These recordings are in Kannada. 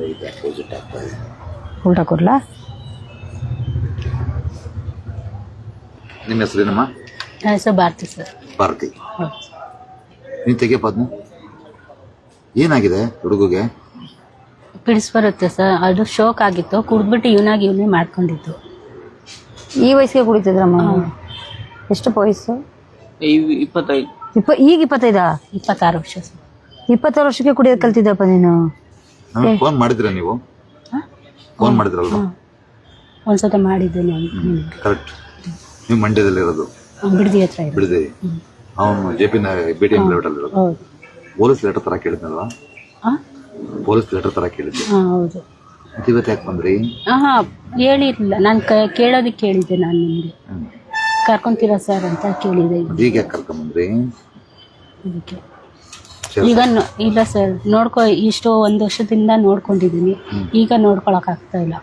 ಲೈಟ್ ಅಪೋಸಿಟ್ ಇದೆ ಉಲ್ಟಾ ಕೊಡ್ಲಾ? ನಿಮ್ಮ ಹೆಸರೇನಮ್ಮ ನನ್ನ ಹೆಸರು ಭಾರತಿ ಸರ್. ಭಾರತಿ. ನೀನು ತೆಗಿಯಪ್ಪ ಅದನ್ನ ಏನಾಗಿದೆ ಹುಡುಗಗೆ? ಪಿಡಿಸ್ ಬರುತ್ತೆ ಸರ್. ಅದು ಶೋಕ್ ಆಗಿತ್ತು. ಕುಡಿದ್ಬಿಟ್ಟು ಇವನಾಗಿ ಇವನೇ ಮಾಡ್ಕೊಂಡಿದ್ದು. ಈ ವಯಸ್ಸಿಗೆ ಕುಡಿತಿದ್ರಮ್ಮ ಎಷ್ಟು ವಯಸ್ಸು? ಇಪ್ಪತ್ತೈದು. ಇಪ್ಪ ಈಗ ಇಪ್ಪತ್ತೈದಾ? ಇಪ್ಪತ್ತಾರು ವರ್ಷ ಸರ್. ಇಪ್ಪತ್ತಾರು ವರ್ಷಕ್ಕೆ ಕುಡಿಯೋದು ಕಲ್ತಿದ್ದಪ್ಪ ನೀನು? ಫೋನ್ ಮಾಡಿದ್ರ ನೀವು? ಫೋನ್ ಮಾಡಿದ್ರಲ್ವಾ? ಒಂದ್ಸತಿ ಮಾಡಿದ್ದೇನೆ ಕರೆಕ್ಟ್ ನೀವು ಮಂಡ್ಯದಲ್ಲಿರೋದು ಬಿಡದಿ ಹತ್ರ ಬಿಡದಿ? ಅವನು J P B T M ಲೆವೆಟಲ್ಲಿ ಇರೋದು? ಪೊಲೀಸ್ ಲೆಟರ್ ತರ ಕೇಳಿದ್ನಲ್ವಾ ಪೊಲೀಸ್ ಲೆಟರ್ ತರ ಕೇಳಿದ್ದೆ ಹೌದು. ಇವತ್ತು ಯಾಕೆ ಬಂದ್ರಿ? ಹಾಂ ಹೇಳಿರಲಿಲ್ಲ. ನಾನು ಕೇಳೋದಕ್ಕೆ ಕೇಳಿದ್ದೆ ನಾನು ನಿಮಗೆ. ಕರ್ಕೊಂತೀರಾ ಸರ್ ಅಂತ ಕೇಳಿದೆ. ಈಗ ಯಾಕೆ ಕರ್ಕೊಂಬಂದ್ರಿ? ಅದಕ್ಕೆ ಈಗ ನೋ- ಇಲ್ಲ ಸರ್ ನೋಡ್ಕೊ ಇಷ್ಟು ಒಂದು ವರ್ಷದಿಂದ ನೋಡ್ಕೊಂಡಿದ್ದೀನಿ ಈಗ ನೋಡ್ಕೊಳಕ್ ಆಗ್ತಾ ಇಲ್ಲ.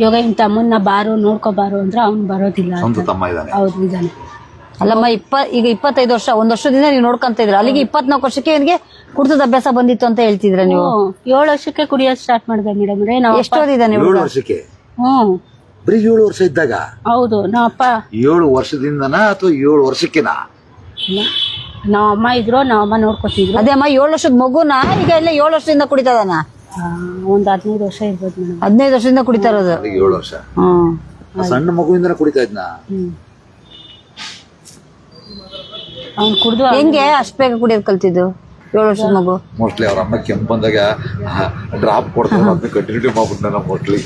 ಇವಾಗ ಇನ್ ತಮ್ಮನ್ನ ಬಾರು ನೋಡ್ಕೊಬಾರು ಅಂದ್ರೆ ಅವ್ನು ಬರೋದಿಲ್ಲ ಸ್ವಂತ ಅಂತ ತಮ್ಮ ಇದ್ದಾನೆ. ಹೌದು ಇದಾನೆ ಅಲ್ಲಮ್ಮ ಇಪ್ಪ ಈಗ ಇಪ್ಪತ್ತೈದು ವರ್ಷ ಒಂದ್ ವರ್ಷದಿಂದ ನೀವು ನೋಡ್ಕೊಂತ ಇದ್ರ ಅಲ್ಲಿಗೆ ಇಪ್ಪತ್ನಾಲ್ಕು ವರ್ಷಕ್ಕೆ ಇವನಿಗೆ ಕುಡ್ತದ ಅಭ್ಯಾಸ ಬಂದಿತ್ತು ಅಂತ ಹೇಳ್ತಿದ್ರ ನೀವು. ಏಳು ವರ್ಷಕ್ಕೆ ಕುಡಿಯೋದು ಸ್ಟಾರ್ಟ್ ಮಾಡಿದೆ ಮೇಡಮ್ ರೇ ನಾವು ಎಷ್ಟು ಓದಿದ್ದಾನೆ ಏಳು ವರ್ಷಕ್ಕೆ? ಹ್ಮ್ ಬರೀ ಏಳು ವರ್ಷ ಇದ್ದಾಗ? ಹೌದು ನಾವಪ್ಪ ಏಳು ವರ್ಷದಿಂದನಾ ಅಥವಾ ಏಳು ವರ್ಷಕ್ಕೆನಾ? ನಾವ್ ಅಮ್ಮ ಇದ್ರು ನಾವ್ ಅಮ್ಮ ನೋಡ್ಕೊತಿದ್ರು. ಅದೇ ಅಮ್ಮ ಏಳು ವರ್ಷದ ಮಗುನ ಈಗ ಎಲ್ಲ ಏಳು ವರ್ಷದಿಂದ ಕುಡಿತದಾನ ಆ, ಒಂದ್ ಹದಿನೈದು ವರ್ಷ ಇರ್ಬೋದು ಮೇಡಮ್. ಹದಿನೈದು ವರ್ಷದಿಂದ ಕುಡಿತಾ ಇರೋದು. ಅಲ್ಲಿಗೆ ಏಳು ವರ್ಷ. ಹ್ಮ್ ಆ ಸಣ್ಣ ಮಗುವಿಂದ ಕುಡಿತಾ ಇದ್ನ? ಹ್ಮ್. ಅವ್ನು ಕುಡ್ದು ಹೆಂಗೆ ಅಷ್ಟ್ ಬೇಗ ಕುಡಿಯೋದ್ ಕಲ್ತಿದ್ದು ಏಳು ವರ್ಷದ ಮಗು? ಮೋಸ್ಟ್ಲಿ ಅವ್ರ ಅಮ್ಮ ಕೆಂಪ್ ಬಂದಾಗ ಡ್ರಾಪ್ ಕೊಡ್ತಾರೆ ಅದನ್ನ ಕಂಟಿನ್ಯೂ ಮಾಡ್ಬಿಟ್ಟ ಮೋಸ್ಟ್ಲಿ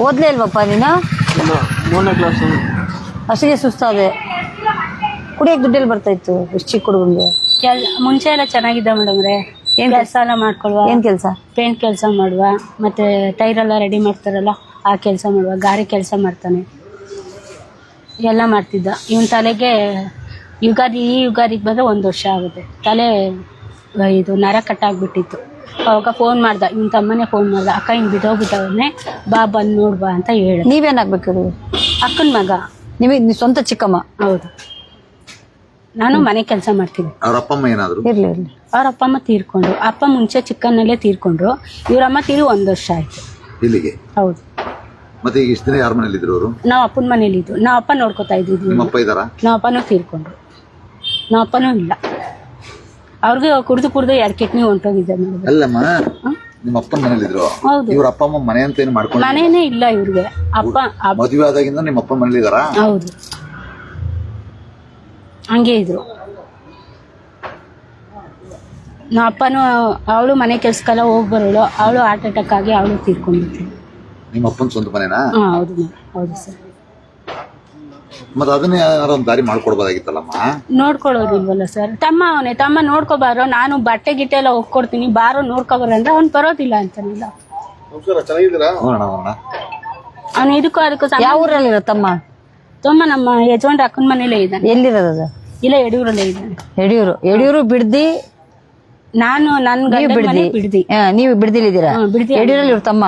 ಓದ್ಲೇ ಇಲ್ವಪ್ಪ ನೀನು? ಮೂರನೇ ಕ್ಲಾಸ್ ಅಷ್ಟಿಗೆ ಸುಸ್ತಾದೆ. ಕುಡಿಯಕ್ ದುಡ್ಡೆಲ್ಲಿ ಬರ್ತಾ ಇತ್ತು ಇಷ್ಟು ಚಿಕ್ಕ ಹುಡುಗಂಗೆ. ಕೆಲ್ ಮುಂಚೆ ಎಲ್ಲ ಚೆನ್ನಾಗಿದ್ದ ಮೇಡಮ್ ರೇ ಏನ್ ಕೆಲಸ? ಎಲ್ಲ ಮಾಡ್ಕೊಳ್ವಾ. ಏನ್ ಕೆಲಸ? ಪೇಂಟ್ ಕೆಲಸ ಮಾಡುವ ಮತ್ತೆ ಟೈರ್ ಎಲ್ಲ ರೆಡಿ ಮಾಡ್ತಾರಲ್ಲ ಆ ಕೆಲಸ ಮಾಡುವ ಗಾರೆ ಕೆಲಸ ಮಾಡ್ತಾನೆ. ಎಲ್ಲ ಮಾಡ್ತಿದ್ದ. ಇವನ್ ತಲೆಗೆ ಯುಗಾದಿ ಈ ಯುಗಾದಿಗೆ ಬಂದ್ರೆ ಒಂದು ವರ್ಷ ಆಗುತ್ತೆ. ತಲೆ ಇದು ನರ ಕಟ್ಟಾಗ್ಬಿಟ್ಟಿತ್ತು. ಅವಾಗ ಫೋನ್ ಮಾಡ್ದ ಇವನ್ ತಮ್ಮನೇ ಫೋನ್ ಮಾಡ್ದ ಅಕ್ಕ ಹಿಂಗ್ ಬಿದ್ದೋಗ್ಬಿಟ್ಟವನ್ನೇ ಬಾ ಬಂದ್ ನೋಡ್ಬಾ ಅಂತ ಹೇಳ. ನೀವೇನಾಗ್ಬೇಕು ಅಕ್ಕನ ಮಗ. ನಿಮಗೆ ಸ್ವಂತ ಚಿಕ್ಕಮ್ಮ. ಹೌದು. ನಾನು ಮನೆ ಕೆಲಸ ಮಾಡ್ತೀನಿ ಅವ್ರ ಅಪ್ಪ ಅಮ್ಮ ಏನಾದ್ರು? ಇರ್ಲಿ ಇರ್ಲಿ. ಅವ್ರ ಅಪ್ಪ ಅಮ್ಮ ತೀರ್ಕೊಂಡ್ರು. ಅಪ್ಪ ಮುಂಚೆ ಚಿಕ್ಕನ್ನಲ್ಲೇ ತೀರ್ಕೊಂಡ್ರು. ಇವ್ರಮ್ಮ ತೀರಿ ಒಂದ್ ವರ್ಷ ಆಯ್ತು. ಇಲ್ಲಿಗೆ? ಹೌದು. ಮತ್ತೆ ಈಗ ಇಷ್ಟ ದಿನ ಯಾರ ಮನೇಲಿ ಇದ್ರು ಅವರು? ನಾವು ಅಪ್ಪನ ಮನೇಲಿ ಇದ್ವು ನಾವು ಅಪ್ಪ ನೋಡ್ಕೊತಾ ಇದ್ವಿ ನಿಮ್ಮ ಅಪ್ಪ ಇದಾರ ನಾವು ಅಪ್ಪನೂ ತೀರ್ಕೊಂಡ್ರು. ನಾವು ಅಪ್ಪನೂ ಇಲ್ಲ. ಅವ್ರಿಗೆ ಕುಡ್ದು ಕುಡ್ದು ಎರಡು ಕಿಡ್ನಿ ಹೊಂಟೋಗಿದ್ದೆ ಮೇಡಮ್ ಅಲ್ಲಮ್ಮ ನಿಮ್ಮ ಅಪ್ಪನ ಮನೇಲಿ ಇದ್ರು ಹೌದು. ಇವ್ರ ಅಪ್ಪ ಅಮ್ಮ ಮನೆ ಅಂತ ಏನು ಮಾಡ್ಕೊಂಡು ಮನೇನೇ ಇಲ್ಲ ಇವ್ರಿಗೆ. ಅಪ್ಪ ಅಪ್ಪ. ಮದುವೆ ಆದಾಗಿಂದ ನಿಮ್ಮ ಅಪ್ಪನ ಮನೇಲಿ ಇದಾರ ಹೌದು. ಹಂಗೆ ಇದ್ರು. ನಮ್ಮ ಅಪ್ಪನೂ ಅವಳು ಮನೆ ಕೆಲ್ಸಕ್ಕೆಲ್ಲ ಹೋಗಿ ಬರೋಳು. ಅವಳು ಹಾರ್ಟ್ ಅಟ್ಯಾಕ್ ಆಗಿ ಅವಳು ತೀರ್ಕೊಂಡ್ಬಿಡ್ತೀನಿ ನಿಮ್ಮ ಅಪ್ಪನ ಸ್ವಂತ ಮನೆನಾ? ಹಾಂ ಹೌದು ಹೌದು ಸರ್. ಮತ್ತೆ ಅದನ್ನ ಯಾರೋ ಒಂದು ದಾರಿ ಮಾಡ್ಕೊಡ್ಬೋದಾಗಿತ್ತಲ್ಲಮ್ಮ? ನೋಡ್ಕೊಳ್ಳೋದಿಲ್ವಲ್ಲ ಸರ್. ತಮ್ಮ ಅವನೇ ತಮ್ಮ ನೋಡ್ಕೋಬಾರೋ ನಾನು ಬಟ್ಟೆ ಗಿಟ್ಟೆ ಎಲ್ಲ ಹೋಗ್ಕೊಡ್ತೀನಿ ಬಾರೋ ನೋಡ್ಕೊಬಾರ ಅಂದ್ರೆ ಅವ್ನು ಬರೋದಿಲ್ಲ ಅಂತಾನಿಲ್ಲ ನೋಡೋಣ ನೋಡೋಣ ಅವನು ಇದಕ್ಕೂ ಅದಕ್ಕೂ ಯಾವ ಊರಲ್ಲಿ ತಮ್ಮ? ತಮ್ಮ ನಮ್ಮ ಯಜಮಾನ್ ಅಕ್ಕನ ಮನೇಲೇ ಇದ್ದಾನೆ. ಎಲ್ಲಿರೋದು ಅದು? ಇಲ್ಲ ಯಡಿಯೂರಲ್ಲೇ ಇದ್ದಾನೆ ಯಡಿಯೂರು. ಯಡಿಯೂರು ಬಿಡ್ದಿ? ನಾನು ಗಂಡನ ಮನೆ ಬಿಡ್ದಿ. ಆ, ನೀವು ಬಿಡ್ದಿಲಿದ್ದೀರಾ ಹ್ಮ್, ಬಿಡ್ದಿ ಯಡಿಯೂರಲ್ಲಿ ಇವ್ರ ತಮ್ಮ?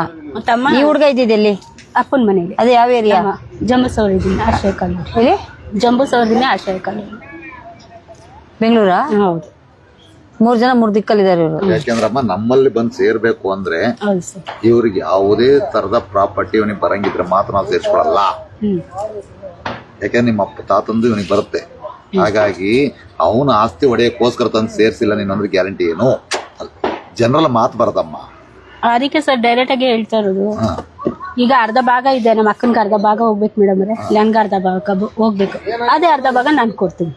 ತಮ್ಮ. ಈ ಹುಡುಗ ಇದ್ದಿದ್ದೆಲ್ಲಿ ಅಪ್ಪನ ಮನೆಯಲ್ಲಿ ಅದೇ ಯಾವ ಏರಿಯಾ? ಜಂಬೂ ಇದ್ದೀನಿ ಆಶ್ರಯ ಕಾಲೋನಿ. ಎಲ್ಲಿ? ಜಂಬೂ ಸೌರಿದ್ದೀನಿ ಆಶ್ರಯ ಕಾಲೋನಿ. ಬೆಂಗಳೂರ? ಹೌದು. ಮೂರ್ ಜನ ಮೂರ್ ದಿಕ್ಕಲ್ಲಿದ್ದಾರೆ ಇವರು. ಯಾಕೆಂದ್ರಮ್ಮ ನಮ್ಮಲ್ಲಿ ಬಂದು ಸೇರ್ಬೇಕು ಅಂದ್ರೆ ಹೌದು ಸರ್. ಇವ್ರಿಗೆ ಯಾವುದೇ ತರದ ಪ್ರಾಪರ್ಟಿ ಇವನಿಗೆ ಬರಂಗಿದ್ರೆ ಮಾತ್ರ ನಾವು ಸೇರಿಸ್ಕೊಳಲ್ಲ. ಹ್ಮ್. ಯಾಕಂದ್ರೆ ನಿಮ್ಮ ಅಪ್ಪ ತಾತಂದು ಇವನಿಗೆ ಬರುತ್ತೆ. ಹಾಗಾಗಿ ಅವನ ಆಸ್ತಿ ಒಡೆಯಕ್ಕೋಸ್ಕರ ತಂದು ಸೇರಿಸಿಲ್ಲ ನೀನು ಅಂದ್ರೆ ಗ್ಯಾರಂಟಿ ಏನು? ಜನರಲ್ ಮಾತು ಬರದಮ್ಮ. ಅದಕ್ಕೆ ಸರ್ ಡೈರೆಕ್ಟ್ ಆಗಿ ಹೇಳ್ತಾ ಇರೋದು. ಈಗ ಅರ್ಧ ಭಾಗ ಇದೆ ನಮ್ಮ ಅಕ್ಕನಿಗೆ ಅರ್ಧ ಭಾಗ ಹೋಗ್ಬೇಕು ಮೇಡಮ್ ಅವ್ರೆ. ನನ್ಗೆ ಅರ್ಧ ಭಾಗ ಹೋಗ್ಬೇಕು. ಅದೇ ಅರ್ಧ ಭಾಗ ನಾನು ಕೊಡ್ತೀನಿ.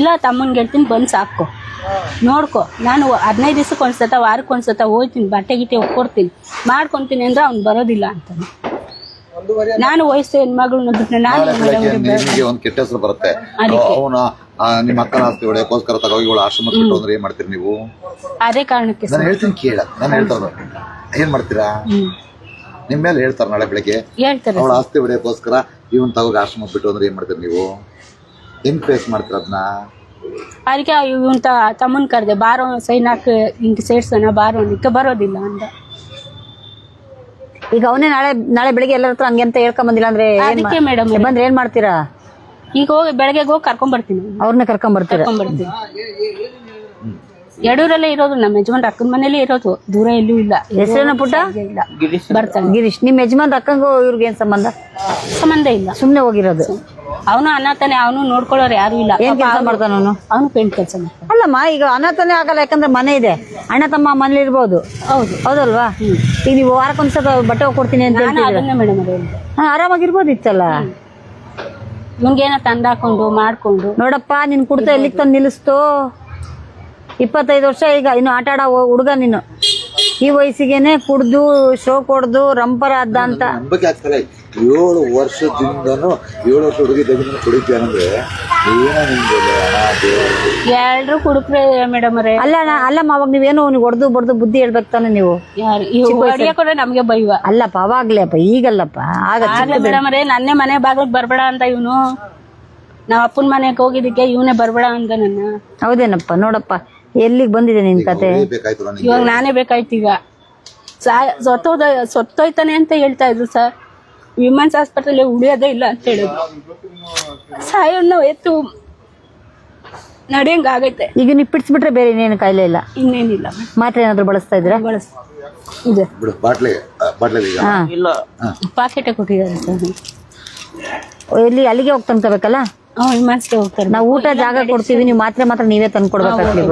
ಇಲ್ಲ ತಮ್ಮನ್ಗೆ ಹೇಳ್ತೀನಿ ಬಂದು ಸಾಕು ನೋಡ್ಕೊ ನಾನು ಹದಿನೈದು ದಿವ್ಸಕ್ಕೆ ಒಂದ್ಸತ ವಾರಕ್ಕೆ ಒಂದ್ಸತ ಹೋಗ್ತೀನಿ ಬಟ್ಟೆ ಗಿಟ್ಟೆ ಒಪ್ಕೊಡ್ತೀನಿ. ಮಾಡ್ಕೊತೀನಿ ಅಂದ್ರೆ ಅವ್ನು ಬರೋದಿಲ್ಲ ಅಂತಾನೆ. ನಾನು ವಯಸ್ಸು ಹೆಣ್ ಮಗಳು ನಾನು ನಿಮಗೆ ಒಂದು ಕೆಟ್ಟ ಹೆಸರು ಬರುತ್ತೆ. ಅವನ ನಿಮ್ಮ ಅಕ್ಕನ ಆಸ್ತಿ ಒಡೆಯಕ್ಕೋಸ್ಕರ ತಗೋಗಿ ಇವಳು ಆಶ್ರಮಕ್ಕೆ ಬಿಟ್ಟು ಅಂದ್ರೆ ಏನ್ ಮಾಡ್ತೀರಿ ನೀವು? ಅದೇ ಕಾರಣಕ್ಕೆ ನಾನು ಹೇಳ್ತೀನಿ ಕೇಳ. ನಾನು ಹೇಳ್ತಾರೆ ಏನ್ ಮಾಡ್ತೀರಾ? ನಿಮ್ಮ ನಿಮ್ ಮೇಲೆ ಹೇಳ್ತಾರ ನಾಳೆ ಬೆಳಿಗ್ಗೆ. ಹೇಳ್ತಾರೆ ಅವಳ ಆಸ್ತಿ ಹೊಡೆಯಕ್ಕೋಸ್ಕರ ಇವನ್ ತಗೋಗಿ ಆಶ್ರಮಕ್ಕೆ ಬಿಟ್ಟು ಅಂದ್ರೆ ಏನ್ ಮಾಡ್ತೀರಿ ನೀವು? ಹೆಂಗ್ ಫೇಸ್ ಮಾಡ್ತೀರ ಅದನ್ನ ಅದಕ್ಕೆ ಇವನ್ ತಮ್ಮನ್ ಕರೆದೆ ಬಾರೋ ಸೈನ್ ಹಾಕಿ ಹಿಂಗೆ ಸೇರ್ಸೋಣ ಬಾರೋ ಅದಕ್ಕೆ ಬರೋದಿಲ್ಲ ಅಂದ. ಈಗ ಅವನೇ ನಾಳೆ ನಾಳೆ ಬೆಳಿಗ್ಗೆ ಎಲ್ಲರ ಹತ್ರ ಹಂಗೆ ಅಂತ ಹೇಳ್ಕೊಂಡ್ ಬಂದಿಲ್ಲ ಅಂದ್ರೆ ಏನ್ ಮಾ- ಅದಕ್ಕೆ ಮೇಡಮ್ ಬಂದ್ರೆ ಏನ್ ಮಾಡ್ತೀರಾ? ಈಗ ಹೋಗಿ ಬೆಳಗ್ಗೆ ಹೋಗಿ ಕರ್ಕೊಂಡ್ ಬರ್ತೀನಿ. ಅವ್ರನ್ನ ಕರ್ಕೊಂಡ್ ಬರ್ತೀರಾ? ಕರ್ಕೊಂಡ್ ಬರ್ತೀನಿ. ಯಡೂರಲ್ಲೇ ಇರೋದು ನಮ್ಮ ಯಜಮಾನ್ ಅಕ್ಕನ ಮನೇಲಿ ಇರೋದು. ದೂರ ಎಲ್ಲೂ ಇಲ್ಲ. ಹೆಸರೇನ ಪುಟ್ಟ? ಇಲ್ಲ. ಗಿರೀಶ್. ಬರ್ತಾನೆ. ಗಿರೀಶ್ ನಿಮ್ ಯಜಮಾನ್ ಅಕ್ಕಂಗೂ ಇವ್ರಿಗೆ ಏನ್ ಸಂಬಂಧ? ಸಂಬಂಧ ಇಲ್ಲ. ಸುಮ್ನೆ ಹೋಗಿರೋದು. ಅವನು ಅನಾಥನೆ ಅವನು ನೋಡ್ಕೊಳ್ಳೋರು ಯಾರು ಇಲ್ಲ. ಏನ್ ಕೆಲಸ ಮಾಡ್ತಾನ ಅವನು? ಅವನು ಪೇಂಟ್ ಕೆಲಸ ಮಾಡ್ತಾನೆ. ಅಲ್ಲಮ್ಮ ಈಗ ಅನಾಥನೇ ಆಗಲ್ಲ ಯಾಕಂದ್ರೆ ಮನೆ ಇದೆ. ಅಣ್ಣ ತಮ್ಮ ಮನೇಲಿ ಇರ್ಬೋದು. ಹೌದು. ಹೌದಲ್ವಾ? ಈಗ ನೀವು ವಾರಕ್ಕೊಂದ್ಸಲ ಬಟ್ಟೆ ಕೊಡ್ತೀನಿ ಅಂತ ನಾನು ಹೇಳ್ತಿದ್ದೀರ ಅದನ್ನೇ ಮೇಡಮ್ ಹಾಕೊಂಡು ಹಾ ಆರಾಮಾಗಿರ್ಬೋದಿತ್ತಲ್ಲ? ಇವ್ನಿಗೇನೋ ತಂದಾಕೊಂಡು ಮಾಡ್ಕೊಂಡು. ನೋಡಪ್ಪ ನಿನ್ ಕುಡ್ತ ಎಲ್ಲಿಗೆ ತಂದು ನಿಲ್ಲಿಸ್ತು? ಇಪ್ಪತ್ತೈದು ವರ್ಷ ಈಗ ಇನ್ನು ಆಟ ಆಡೋ ಹುಡುಗ ನೀನು. ಈ ವಯಸ್ಸಿಗೆನೆ ಕುಡ್ದು ಶೋ ಕೊಡ್ದು ರಂಪರ ಅದ್ದ ಅಂತ ಏಳು ವರ್ಷದಿಂದನೂ ಏಳು ವರ್ಷ ಹುಡುಗಿ ತೆಗೆದು ಕುಡಿತೀಯಂದ್ರೆ ಏನೋ ನಿಮ್ಗೆ ಎಲ್ರು ಕುಡುಕ್ರೆ ಮೇಡಮ್ ಅವರೇ. ಅಲ್ಲ ಅಲ್ಲಮ್ಮ ಅವಾಗ ನೀವೇನೋ ಅವ್ನಿಗೆ ಹೊಡೆದು ಬಡ್ದು ಬುದ್ಧಿ ಹೇಳ್ಬೇಕು ತಾನೆ ನೀವು. ಯಾರು ಈ ನಮಗೆ ನಮ್ಗೆ ಬೈವ ಅಲ್ಲಪ್ಪ ಅವಾಗ್ಲೇಪ್ಪ ಈಗಲ್ಲಪ್ಪ ಆಗ ಆಗ್ಲೇ ಮೇಡಮ್ ಅವರೇ ನನ್ನೇ ಮನೆ ಬಾಗ್ಲಿಗೆ ಬರ್ಬೇಡ ಅಂತ ಇವನು. ನಾವ್ ಅಪ್ಪನ ಮನೆಗೆ ಹೋಗಿದ್ದಕ್ಕೆ ಇವನೇ ಬರ್ಬೇಡ ಅಂತ ನನ್ನ. ಹೌದೇನಪ್ಪ ನೋಡಪ್ಪ ಎಲ್ಲಿಗೆ ಬಂದಿದೆ ನಿನ್ ಕತೆ? ಬೇಕಾಯ್ತು ನನಗೆ ಇವಾಗ ನಾನೇ ಬೇಕಾಯ್ತು ಈಗ. ಸಾ ಸತ್ತೋದ ಸತ್ತೋಯ್ತಾನೆ ಅಂತ ಹೇಳ್ತಾ ಇದ್ರು ಸರ್. ವಿಮೆನ್ಸ್ ಹಾಸ್ಪಿಟಲ್ ಉಳಿಯೋದೇ ಇಲ್ಲ ಅಂತ ಹೇಳಿದ್ರು. ಸಾಯೋಣ ಎತ್ತು ನಡೆಯಂಗ ಆಗೈತೆ ಈಗ ನೀವು ಬಿಟ್ರೆ ಬೇರೆ ಇನ್ನೇನು ಕಾಯಿಲೆ ಇಲ್ಲ? ಇನ್ನೇನಿಲ್ಲ. ಮಾತ್ರೆ ಏನಾದ್ರು ಬಳಸ್ತಾ ಇದ್ರ ಬಳಸ್ ಇದೆ. ಬಿಡು ಬಾಟ್ಲಿ ಬಾಟ್ಲಿ ಈಗ. ಹಾ. ಇಲ್ಲ. ಪಾಕೆಟೇ ಕೊಟ್ಟಿದ್ದಾರೆ ಸರ್. ಎಲ್ಲಿ ಅಲ್ಲಿಗೆ ಹೋಗಿ ತಂದ್ಕೋಬೇಕಲ್ಲ? ಹ್ಞೂ ವಿಮೆನ್ಸ್ಗೆ ಹೋಗ್ತಾರೆ ನಾವು ಊಟ ಜಾಗ ಕೊಡ್ತೀವಿ ನೀವು ಮಾತ್ರೆ ಮಾತ್ರ ನೀವೇ ತಂದು ಕೊಡ್ಬೇಕಾಗ್ಲಿ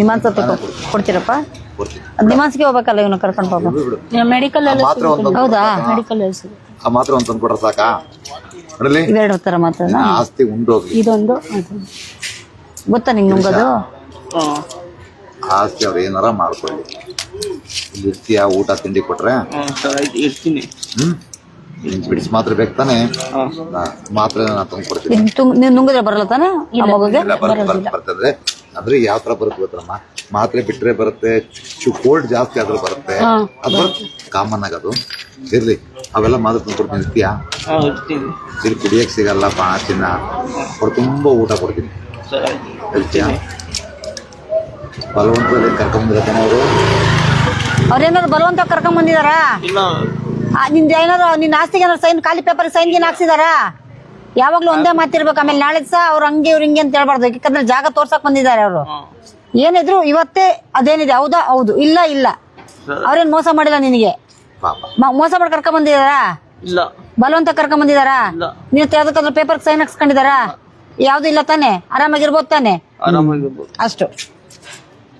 ನಿಮಾನ್ಸ್ ಹತ್ರ ಕೊಡ್ತೀರಪ್ಪ? ನಿಮಾನ್ಸ್ಗೆ ಹೋಗ್ಬೇಕಲ್ಲ ಇವನು ಕರ್ಕೊಂಡು ಬಿಡು ಮೆಡಿಕಲ್ ಎಲ್ಲ ಮಾತ್ರ ಒಂದು ಹೌದಾ? ಮೆಡಿಕಲ್. ಆ ಮಾತ್ರ ಒಂದು ತಂದು ಕೊಟ್ರೆ ಸಾಕಾ? ನೋಡಲಿ ಇವೆರಡು ತರ ಮಾತ್ರ ಆಸ್ತಿ ಉಂಡೋಗ್ಲಿ. ಇದೊಂದು ಅದು. ಗೊತ್ತಾ ನಿಂಗೆ ನುಂಗೋದು? ಆಸ್ತಿ ಅವ್ರು ಏನಾರ ಮಾಡ್ಕೊಳ್ಳಿ. ಇಲ್ಲಿ ಇರ್ತೀಯ ಊಟ ತಿಂಡಿ ಕೊಟ್ರೆ? ಹಾಂ ಸರ್ ಆಯ್ತು ಇರ್ತೀನಿ. ಹ್ಮ್. ನಿನ್ ಬಿಡಿಸಿ ಮಾತ್ರ ಬೇಕು ತಾನೆ? ಹಾಂ. ನಾ- ಮಾತ್ರ ನಾನು ತಂದು ಕೊಡ್ತೀನಿ ಇದ್ ನೀವು ನುಂಗಿದ್ರೆ ಬರಲ್ಲ ತಾನೆ ಆ ಮಗುಗೆ? ಎಲ್ಲ ಬರ್- ಬರ್- ಬರ್ತಂದ್ರೆ ಅಂದ್ರೆ ಯಾವ ತರ ಬರುತ್ತೆ ಗೊತ್ತಮ್ಮ? ಮಾತ್ರೆ ಬಿಟ್ರೆ ಬರುತ್ತೆ ಕೋಲ್ಡ್ ಜಾಸ್ತಿ ಆದ್ರೂ ಬರುತ್ತೆ. ಅದು ಕಾಮನ್ ಆಗದು ಇರ್ಲಿ ಅವೆಲ್ಲ ಮಾತ್ರ ತಂದು ಕೊಡ್ತೀನಿ ಇರ್ತೀಯಾ ಹಾಂ ಇಲ್ಲಿ ಕುಡಿಯಕ್ ಸಿಗಲ್ಲ ಬಾ ಚಿನ್ನ ಅವ್ರು ತುಂಬಾ ಊಟ ಕೊಡ್ತೀನಿ. ಇರ್ತೀಯಾ ಬಲವಂತದಲ್ಲಿ ಕರ್ಕೊಂಡ್ಬಂದಿರತ್ತಾನೆ ಅವರು ಅವ್ರೇನಾದ್ರು ಬಲವಂತ ಕರ್ಕೊಂಡ್ ಬಂದಿದಾರಾ ಇಲ್ಲ. ಆ, ನಿಂದ ಏನಾದ್ರು ನಿನ್ನ ಆಸ್ತಿಗೆ ಏನಾದ್ರು ಸೈನ್ ಖಾಲಿ ಪೇಪರ್ ಸೈನ್ ಗೀನ್ ಹಾಕ್ಸಿದಾರ? ಯಾವಾಗ್ಲೂ ಒಂದೇ ಮಾತಿರ್ಬೇಕು ಆಮೇಲೆ ನಾಳೆ ಸಹ ಅವ್ರು ಹಂಗೆ ಇವ್ರು ಹಿಂಗೆ ಅಂತ ಹೇಳ್ಬಾರ್ದು. ಯಾಕಂದ್ರೆ ಜಾಗ ತೋರ್ಸಕ್ ಬಂದಿದ್ದಾರೆ ಅವರು. ಏನಿದ್ರು ಇವತ್ತೇ ಅದೇನಿದೆ? ಹೌದಾ? ಹೌದು. ಇಲ್ಲ ಇಲ್ಲ. ಅವ್ರೇನ್ ಮೋಸ ಮಾಡಿಲ್ಲ ನಿನಗೆ? ಮ- ಮೋಸ ಮಾಡಿ ಕರ್ಕೊಂಡ್ ಬಂದಿದಾರಾ ಇಲ್ಲ. ಬಲವಂತ ಕರ್ಕೊಂಡ್ ಬಂದಿದಾರಾ ನೀವ್ ಯಾವ್ದಕ್ಕಾದ್ರೂ ಪೇಪರ್ ಸೈನ್ ಹಾಕ್ಸ್ಕೊಂಡಿದಾರಾ ಯಾವ್ದು ಇಲ್ಲ ತಾನೆ? ಆರಾಮಾಗಿರ್ಬೋದು ತಾನೆ? ಆರಾಮಾಗಿರ್ಬೋದು. ಅಷ್ಟು.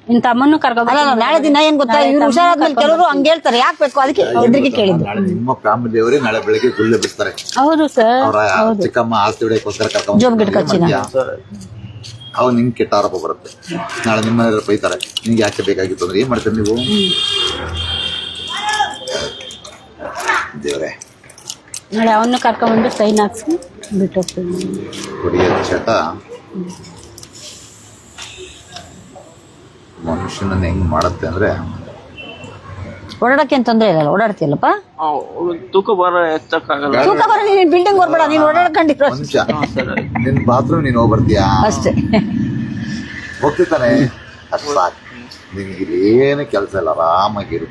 ಇಂತ ತಮ್ಮನ್ನು ಕರ್ಕೊಂಡು ಅಲ್ಲ ಅಲ್ಲ, ನಾಳೆ ದಿನ ಏನ್ ಗೊತ್ತಾ? ಇವ್ರು ಹುಷಾರಾದ್ಮೇಲೆ ಕೆಲವರು ಹಂಗ ಹೇಳ್ತಾರೆ. ಯಾಕೆ ಬೇಕು? ಅದಕ್ಕೆ ಎದುರಿಗೆ ಕೇಳಿದ್ರು ನಾಳೆ ನಿಮ್ಮ ಫ್ಯಾಮಿಲಿಯವರೇ ನಾಳೆ ಬೆಳಿಗ್ಗೆ ಗುಳ್ಳೆ ಬಿಡ್ತಾರೆ. ಹೌದು ಸರ್. ಅವರ ಚಿಕ್ಕಮ್ಮ ಆಸ್ತಿ ಹೊಡೆಯಕ್ಕೋಸ್ಕರ ಕರ್ಕೊಂಡ್ ಜೋಬ್. ಅವಾಗ ನಿಮ್ಗೆ ಕೆಟ್ಟ ಆರೋಪ ಬರುತ್ತೆ. ನಾಳೆ ನಿಮ್ಮ ಮನೆಯವ್ರು ಬೈತಾರೆ ನಿಮ್ಗೆ ಯಾಕೆ ಬೇಕಾಗಿತ್ತು ಅಂದ್ರೆ ಏನು ಮಾಡ್ತೀರಿ ನೀವು? ದೇವರೇ. ನಾಳೆ ಅವನ್ನ ಕರ್ಕೊಂಡ್ಬಂದು ಸೈನ್ ಹಾಕ್ಸಿ ಬಿಟ್ಟು ಹೋಗ್ತೀನಿ. ಕುಡಿಯೋ ಚಟ ಮನುಷ್ಯನನ್ನು ಹೆಂಗೆ ಮಾಡುತ್ತೆ ಅಂದ್ರೆ ಓಡಾಡಕ್ಕೆ ಏನ್ ತೊಂದ್ರೆ ಇಲ್ಲ ಓಡಾಡ್ತಿಯಲ್ಲಪ್ಪ? ತೂಕ ಬರ ಎತ್ತಕ್ಕಾಗಲ್ಲ. ತೂಕ ಬರ ನೀನ್ ಬಿಲ್ಡಿಂಗ್ ಬರ್ಬೇಡ ನೀನ್ ಓಡಾಡ್ಕೊಂಡಿರೋ ಸರ್. ನಿನ್ ಬಾತ್ರೂಮ್ ನೀನ್ ಹೋಗಿ ಬರ್ತೀಯಾ ಅಷ್ಟೇ. ಹೋಗ್ತಿರ್ತಾನೆ. ಅಷ್ಟು ಸಾಕು. ನಿನ್ಗೆ ಇಲ್ಲಿ ಏನು ಕೆಲಸ ಇಲ್ಲ ಆರಾಮಾಗಿರು.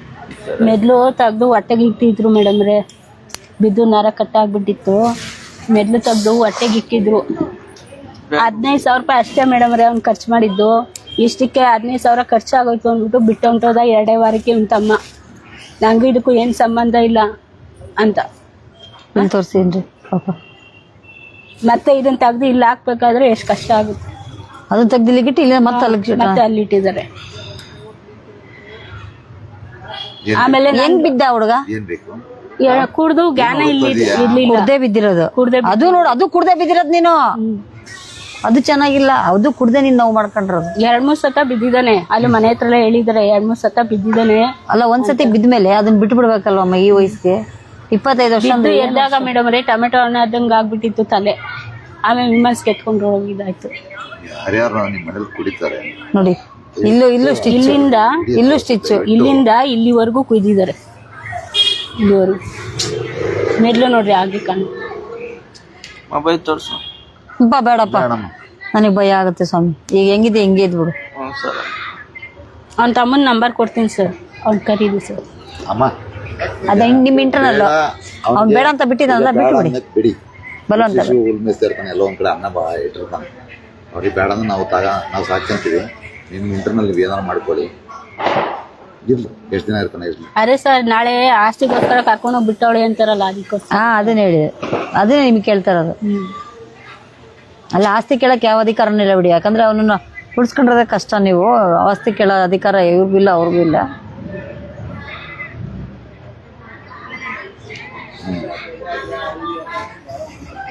ಮೆದ್ಲು ತೆಗ್ದು ಹೊಟ್ಟೆಗೆ ಇಟ್ಟಿದ್ರು ಮೇಡಮ್ರೆ ಬಿದ್ದು ನರ ಕಟ್ಟಾಗ್ಬಿಟ್ಟಿತ್ತು. ಮೆದ್ಲು ತೆಗ್ದು ಹೊಟ್ಟೆಗೆ ಇಕ್ಕಿದ್ರು ಹದಿನೈದು ಸಾವಿರ ರೂಪಾಯಿ ಅಷ್ಟೇ ಮೇಡಮ್ರೆ ಅವ್ನು ಖರ್ಚು ಮಾಡಿದ್ದು. ಇಷ್ಟಕ್ಕೆ ಹದಿನೈದು ಸಾವಿರ ಖರ್ಚಾಗೋಯ್ತು ಅಂದ್ಬಿಟ್ಟು ಬಿಟ್ಟು ಹೊಂಟೋದ ಎರಡೇ ವಾರಕ್ಕೆ ಉಂಟಮ್ಮ ತಮ್ಮ. ನಂಗೂ ಇದಕ್ಕೂ ಏನು ಸಂಬಂಧ ಇಲ್ಲ ಅಂತ. ನಾನು ಪಾಪ. ಮತ್ತೆ ಇದನ್ನ ತೆಗ್ದು ಇಲ್ಲಿ ಹಾಕ್ಬೇಕಾದ್ರೆ ಎಷ್ಟು ಕಷ್ಟ ಆಗುತ್ತೆ. ಅದನ್ನ ತೆಗ್ದಿಲ್ಲಿಗಿಟ್ಟು ಇಲ್ಲ ಮತ್ತೆ ಮತ್ತೆ ಅಲ್ಲಿ ಇಟ್ಟಿದ್ದಾರೆ. ಆಮೇಲೆ ಹೆಂಗ್ ಬಿದ್ದ ಹುಡುಗ? ಏನ್ ಬೇಕು? ಕುಡ್ದು ಜ್ಞಾನ ಇಲ್ಲಿ ಇರ್ಲಿಲ್ಲ. ಕುಡ್ದೇ ಬಿದ್ದಿರೋದು. ಕುಡ್ದೆ ಅದು ನೋಡು ಅದು ಕುಡ್ದೆ ಬಿದ್ದಿರೋದು ನೀನು. ಅದು ಚೆನ್ನಾಗಿಲ್ಲ ಅದು ಕುಡ್ದೆ ನೀನ್ ನಾವು ಮಾಡ್ಕೊಂಡ್ರದು. ಎರಡ್ ಮೂರ್ ಸತ ಬಿದ್ದಿದ್ದಾನೆ. ಅಲ್ಲಿ ಮನೆ ಹತ್ರ ಎಲ್ಲ ಹೇಳಿದಾರೆ ಎರಡ್ ಮೂರ್ ಸತ ಬಿದ್ದಿದ್ದಾನೆ. ಅಲ್ಲ ಒಂದ್ಸತಿ ಬಿದ್ಮೇಲೆ ಅದನ್ನ ಬಿಟ್ಟು ಬಿಡ್ಬೇಕಲ್ವಮ್ಮ ಈ ವಯಸ್ಸಿಗೆ? ಇಪ್ಪತ್ತೈದು ವರ್ಷ ಬಿದ್ದು ಎದ್ದಾಗ ಮೇಡಮ್ ರೇ ಟೊಮೆಟೊ ಹಣ್ಣು ಆದಂಗೆ ಆಗ್ಬಿಟ್ಟಿತ್ತು ತಲೆ. ಆಮೇಲೆ ವಿಮನ್ಸ್ ಕೆತ್ಕೊಂಡು ಹೋಗಿದ್ದಾಯ್ತು. ಯಾರ್ಯಾರು ನಿಮ್ಮ ಮನೇಲಿ ಕುಡಿತಾರೆ? ನೋಡಿ ಇಲ್ಲೂ ಇಲ್ಲೂ ಸ್ಟಿಚ್ ಇಲ್ಲಿಂದ ಇಲ್ಲೂ ಸ್ಟಿಚ್ ಇಲ್ಲಿಂದ ಇಲ್ಲಿವರೆಗೂ ಕುಯ್ದಿದ್ದಾರೆ. ಇಲ್ಲಿವರೆಗೂ. ಮೆಡ್ಲು ನೋಡ್ರಿ ಆಗಿ ಕಣ್ಣು ಮೊಬೈಲ್ ತೋರಿಸು. ಬಾ ಬೇಡಪ್ಪ. ಬೇಡಮ್ಮ. ನನಗೆ ಭಯ ಆಗುತ್ತೆ ಸ್ವಾಮಿ. ಈಗ ಹೆಂಗಿದೆ ಹೆಂಗೆ ಇದ್ ಬಿಡು ಹ್ಞೂ ಸರ್. ಅವ್ನ ತಮ್ಮನ ನಂಬರ್ ಕೊಡ್ತೀನಿ ಸರ್. ಅವ್ನು ಕರೀರಿ ಸರ್. ಅಮ್ಮ. ಅದ ಹಿಂಗ್ ನಿಮ್ ಇಂಟರ್ನಲ್ ಅವ್ನ್ ಬೇಡ ಅಂತ ಬಿಟ್ಟಿದ್ದಾನಲ್ಲ ಬಿಟ್ಟು ಬಿಡಿ ಬಲವಂತ ಶಿಶು ಉಳ್ಮೆ ಸೇರ್ತಾನೆ ಎಲ್ಲೋ ಒಂದ್ ಕಡೆ ಅನ್ನ ಬಾ ಇಟ್ಟಿರ್ತಾನೆ ಅವ್ರಿಗೆ ಬೇಡ ಅಂದ್ರೆ ನಾವು ತಗ ನಾವು ಸಾಕ್ಕೊಂತೀವಿ ನಿಮ್ಗೆ ಇಂಟರ್ನಲ್ ನೀವು ಏನಾರು ಮಾಡ್ಕೊಳ್ಳಿ. ಇರ್ಲಿ ಎಷ್ಟು ದಿನ ಇರ್ತಾನೆ ಇರ್ಲಿ. ಅದೇ ಸರ್ ನಾಳೆ ಆಸ್ತಿಗೋಸ್ಕರ ಕರ್ಕೊಂಡು ಹೋಗಿ ಬಿಟ್ಟವಳೆ ಅಂತಾರಲ್ಲ ಅದಕ್ಕೋಸ್ಕರ. ಹಾ ಅದನ್ನ ಹೇಳಿದೆ. ಅದನ್ನೇ ನಿಮ್ಗೆ ಕೇಳ್ತಾರದು ಹ್ಮ್. ಅಲ್ಲ ಆಸ್ತಿ ಕೇಳೋಕ್ಕೆ ಯಾವ ಅಧಿಕಾರನೂ ಇಲ್ಲ ಬಿಡಿ. ಯಾಕಂದ್ರೆ ಅವನನ್ನು ಉಳಿಸ್ಕೊಂಡ್ರೆ ಕಷ್ಟ. ನೀವು ಆಸ್ತಿ ಕೇಳೋ ಅಧಿಕಾರ ಇವ್ರಿಗೂ ಇಲ್ಲ ಅವ್ರಿಗೂ ಇಲ್ಲ.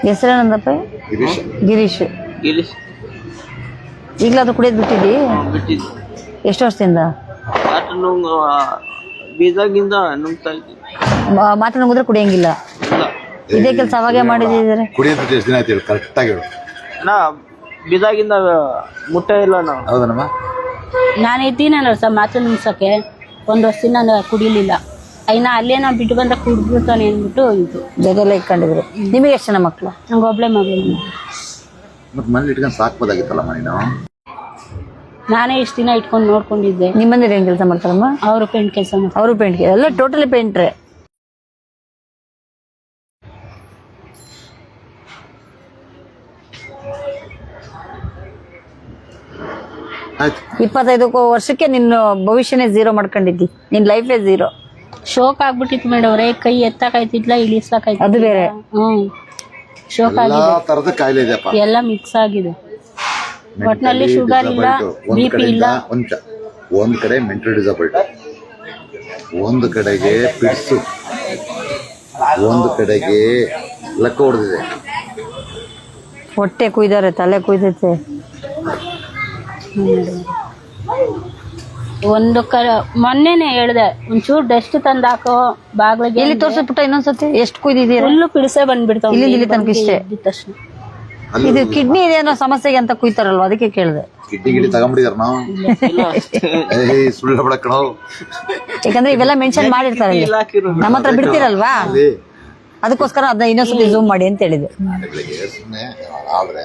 ಹೆಸರೇನಂದಪ್ಪ? ಗಿರೀಶ್. ಗಿರೀಶ್. ಗಿರೀಶ್. ಈಗಲಾದ್ರೂ ಕುಡಿಯೋದು ಬಿಟ್ಟಿದ್ದಿ? ಬಿಟ್ಟಿದ್ದು. ಎಷ್ಟು ವರ್ಷದಿಂದ? ಬೀಜಾಗಿಂದ ನುಂಗ್ತಾ ಮಾತ್ರ ನುಂಗಿದ್ರೆ ಕುಡಿಯಂಗಿಲ್ಲ. ಇಲ್ಲ. ಇದೇ ಕೆಲಸ ಅವಾಗೆ ಮಾಡಿದಿದ್ದಾರೆ ಕುಡಿಯೋದು ಎಷ್ಟು ದಿನ ಆಯ್ತು ಕರೆಕ್ಟಾಗಿ ಹೇಳು. ನಾ ಬೀಜಾಗಿಂದ ಮುಟ್ಟ ಇಲ್ಲ ನಾವು ಹೌದನಮ್ಮ? ನಾನು ಇದ್ದೀನಲ್ಲ ಸರ್ ಮಾತು ನಿಮ್ಸೋಕ್ಕೆ ಒಂದು ವರ್ಷ ನಾನು ಕುಡಿಲಿಲ್ಲ. ಇನ್ನ ಅಲ್ಲೇ ನಾವು ಬಿಟ್ಟು ಬಂದ ಕುಡ್ಬಿಡ್ತಾನೆ ಅಂದ್ಬಿಟ್ಟು ಇದು. ಜೊತೆಲ್ಲ ಇಟ್ಕೊಂಡಿದ್ರು. ನಿಮಗೆ ಎಷ್ಟು ಜನ ಮಕ್ಕಳು ನಂಗೆ ಒಬ್ಳೆ ಮಗಳು. ಮತ್ತೆ ಮನೇಲಿ ಇಟ್ಕೊಂಡು ಸಾಕ್ಬೋದಾಗಿತ್ತಲ್ಲಮ್ಮ ನೀನು? ನಾನೇ ಇಷ್ಟು ದಿನ ಇಟ್ಕೊಂಡು ನೋಡ್ಕೊಂಡಿದ್ದೆ. ನಿಮ್ಮಂದ್ರೆ ಏನು ಕೆಲಸ ಮಾಡ್ತಾರಮ್ಮ? ಅವರು ಪೇಂಟ್ ಕೆಲಸ ಮಾಡ್ತಾರೆ. ಅವರು ಪೇಂಟ್ ಎಲ್ಲ ಟೋಟಲಿ ಪೇಂಟ್ರೆ ಇಪ್ಪತ್ತೈದು ವರ್ಷಕ್ಕೆ ನಿನ್ನ ಭವಿಷ್ಯನೇ ಝೀರೋ ಮಾಡ್ಕೊಂಡಿದ್ದಿ. ನಿನ್ ಲೈಫೇ ಝೀರೋ ಶೋಕ್ ಆಗ್ಬಿಟ್ಟಿತ್ತು ಮೇಡಮ್ ಅವ್ರೆ ಕೈ ಎತ್ತಕಾಯ್ತಿದ್ಲ ಇಳಿಸಕಾಯ್ತಿದ್ಲ ಅದು ಬೇರೆ. ಹ್ಮ್. ಶೋಕ್ ಎಲ್ಲಾ ಆಗಿದೆ. ತರದ ಕಾಯಿಲೆ ಇದೆಯಪ್ಪ. ಎಲ್ಲ ಮಿಕ್ಸ್ ಆಗಿದೆ. ಒಟ್ನಲ್ಲಿ ಶುಗರ್ ಇಲ್ಲ ಬಿಪಿ ಬಿ ಪಿ ಇಲ್ಲ. ಒಂದ್ ಕಡೆ ಮೆಂಟಲ್ ಡಿಸಬಿಲಿಟಿ ಒಂದು ಕಡೆಗೆ ಪಿಡ್ಸು. ಒಂದು ಕಡೆಗೆ ಲಕ್ಕ ಹೊಡೆದಿದೆ. ಹೊಟ್ಟೆ ಕುಯ್ದಾರೆ ತಲೆ ಕುಯ್ದೈತೆ. ಒಂದು ಕ ಮೊನ್ನೆನೆ ಹೇಳ್ದೆ ಒಂಚೂರು ಡಸ್ಟ್ ತಂದಾಕೋ ಬಾಗ್ಲಿಗೆ ಇಲ್ಲಿ ತೋರ್ಸಬಿಟ್ಟ ಇನ್ನೊಂದ್ಸತಿ? ಎಷ್ಟು ಕುಯ್ದಿದೀರ ಫುಲ್ಲು ಪಿಡಿಸೆ ಬಂದ್ಬಿಡ್ತಾವ ಇಲ್ಲಿಂದ ಇಲ್ಲಿ ತನಕ ಇಷ್ಟೇ. ತಕ್ಷಣ. ಇದು ಕಿಡ್ನಿ ಇದೆ ಅನ್ನೋ ಸಮಸ್ಯೆಗೆ ಅಂತ ಕುಯ್ತಾರಲ್ವ? ಅದಕ್ಕೆ ಕೇಳಿದೆ. ಕಿಡ್ನಿ ಗಿಡ್ನಿ ತಗೊಂಬಿಡಿದಾರ ನಾವು. ಏಯ್ ಸುಳ್ಳು ಬಡಕಣೋ ಯಾಕಂದ್ರೆ ಇವೆಲ್ಲ ಮೆನ್ಷನ್ ಮಾಡಿರ್ತಾರೆ ಇಲ್ಲಿ. ಇಲ್ಲ ನಮ್ಮ ಹತ್ರ ಬಿಡ್ತೀರಲ್ವಾ? ಅದಕ್ಕೋಸ್ಕರ ಅದನ್ನ ಇನ್ನೊಂದ್ಸತಿ ಜೂಮ್ ಮಾಡಿ ಅಂತ ಹೇಳಿದೆ. ಸುಮ್ಮನೆ ಆದ್ರೆ